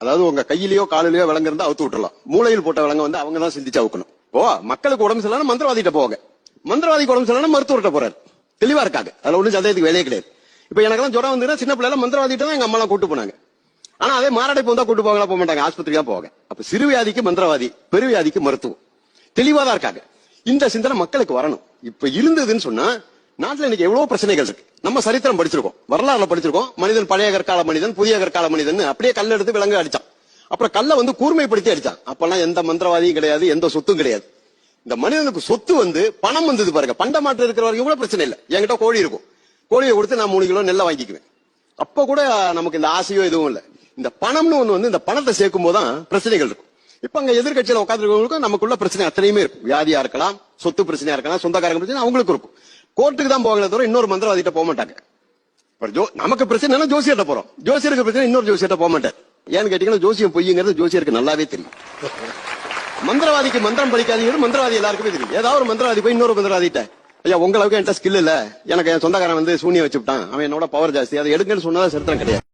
அதாவது உங்க கையிலயோ காலிலேயோ விலங்கு இருந்தா அவுத்து விட்டுலாம் மூளையில் போட்ட விலங்க வந்து அவங்க தான் சிந்திச்சு அவுக்கணும். ஓ மக்களுக்கு உடம்பு சரியில்லைன்னா மந்திரவாதிட்ட போங்க மந்திரவாதிக்கு உடம்பு சரியில்லைன்னா மருத்துவர்கிட்ட போறாரு. தெளிவா இருக்காங்க. அதுல ஒன்றும் சந்தேகத்துக்கு வேலையே கிடையாது. இப்ப எனக்கெல்லாம் ஜுரம் வந்துன்னா சின்ன பிள்ளைல மந்திரவாதிட்ட தான் எங்க அம்மா கூட்டு போனாங்க. ஆனா அதே மாரடைப்பு வந்தா கூட்டு போவாங்களா போக மாட்டாங்க. ஆஸ்பத்திரியா போவாங்க அப்ப சிறு வியாதிக்கு மந்திரவாதி பெருவியாதிக்கு மருத்துவம். தெளிவா தான் இருக்காங்க. இந்த சிந்தனை மக்களுக்கு வரணும். இப்ப இருந்ததுன்னு சொன்னா நாட்டுல இன்னைக்கு எவ்வளவு பிரச்சனைகள் இருக்கு. நம்ம சரித்திரம் படிச்சிருக்கோம். வரலாறுல படிச்சிருக்கோம். மனிதன் பழைய கற்கால மனிதன் புதிய கற்கால மனிதன் அப்படியே கல் எடுத்து விலங்கு அடிச்சான். அப்புறம் கல்லை வந்து கூர்மைப்படுத்தி அடிச்சான். அப்பெல்லாம் எந்த மந்திரவாதியும் கிடையாது எந்த சொத்தும் கிடையாது. இந்த மனிதனுக்கு சொத்து வந்து பணம் வந்தது பாருங்க. பண்ட மாற்று இருக்கிற வரைக்கும் கூட பிரச்சனை இல்லை. என்கிட்ட கோழி இருக்கும். கோழியை கொடுத்து நான் மூணு கிலோ நெல்லை வாங்கிக்குவேன். அப்ப கூட நமக்கு இந்த ஆசையோ எதுவும் இல்லை. இந்த பணம்னு ஒண்ணு வந்து இந்த பணத்தை சேர்க்கும் போதுதான் பிரச்சனைகள் இருக்கும். இப்ப அங்க எதிர்கட்சியில உட்காந்துருக்கவங்களுக்கும் நமக்குள்ள பிரச்சனை அத்தனையுமே இருக்கும். வியாதியா இருக்கலாம் சொத்து பிரச்சனையா இருக்கலாம் சொந்தக்காரங்க பிரச்சனை அவங்களுக்கு இருக்கும். கோர்ட்டுக்கு தான் போகல தவிர இன்னொரு மந்திரவாதிட்ட போக மாட்டாங்க. ஜோ நமக்கு பிரச்சனை ஜோசியர்ட்ட போறோம். ஜோசியருக்கு பிரச்சனை இன்னொரு ஜோசியர்ட்ட போக மாட்டார். ஏன்னு கேட்டீங்கன்னா ஜோசியம் பொய்யுங்கிறது ஜோசியருக்கு நல்லாவே தெரியும். மந்திரவாதிக்கு மந்திரம் படிக்காதீங்க மந்திரவாதி எல்லாருக்குமே தெரியும். ஏதாவது ஒரு மந்திரவாதி போய் இன்னொரு மந்திரவாதிட்ட ஐயா உங்களுக்கு என்கிட்ட ஸ்கில் இல்ல. எனக்கு என் சொந்தக்காரன் வந்து சூனியம் வச்சுட்டான் அவன் என்னோட பவர் ஜாஸ்தி. அதை எடுங்கன்னு சொன்னதா சரித்திரம் கிடையாது.